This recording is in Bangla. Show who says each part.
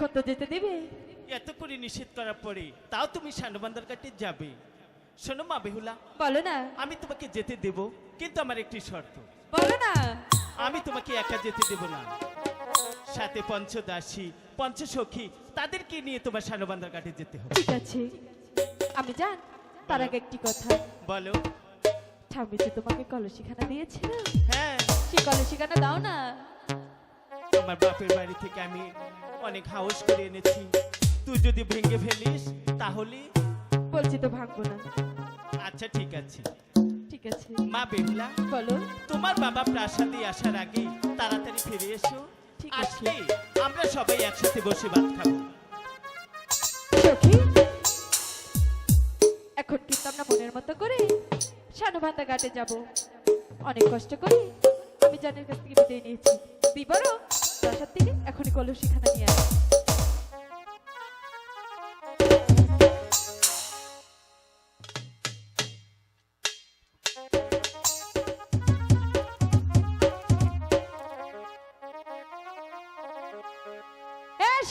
Speaker 1: এখন তো যেতে দিবে?
Speaker 2: এত করে নিষেধ করার পরে তাও তুমি সানবান্দার কাটে যাবে। শোনো মা বেহুলা
Speaker 1: বলো না।
Speaker 2: আমি তোমাকে যেতে দেব কিন্তু আমার একটি শর্ত।
Speaker 1: বলো না।
Speaker 2: আমি তোমাকে একা যেতে দেব না। সাথে পঞ্চদাসী পঞ্চসখী তাদেরকে নিয়ে তোমার সানবান্দার কাটে যেতে হবে।
Speaker 1: ঠিক আছে। আমি জান তার আগে একটি কথা।
Speaker 2: বলো।
Speaker 1: ঠাম্মি যে তোমাকে কলসিখানা দিয়েছিল
Speaker 2: হ্যাঁ।
Speaker 1: সেই কলসিখানা দাও না।
Speaker 2: আমার বাপের বাড়ি থেকে আমি অনেক হাউস করে এনেছি। তুই যদি ভেঙে ফেলিস তাহলে?
Speaker 1: বলছি তো ভাঙবো না।
Speaker 2: আচ্ছা ঠিক আছে।
Speaker 1: ঠিক আছে।
Speaker 2: মা বেহুলা
Speaker 1: বলো।
Speaker 2: তোমার বাবা প্রাসাদে আসার আগে তাড়াতাড়ি ফিরে এসো।
Speaker 1: ঠিক
Speaker 2: আসলে আমরা সবাই একসাথে বসে ভাত খাব।
Speaker 1: সখী এখন কিন্তু আমরা মনের মতো করে সানুভান্দা ঘাটে যাব। অনেক কষ্ট করে আমি জানের কাছ থেকে বিদায় নিয়েছি। তুই বড় প্রাসাদ থেকে এখনই কলসিখানা নিয়ে আস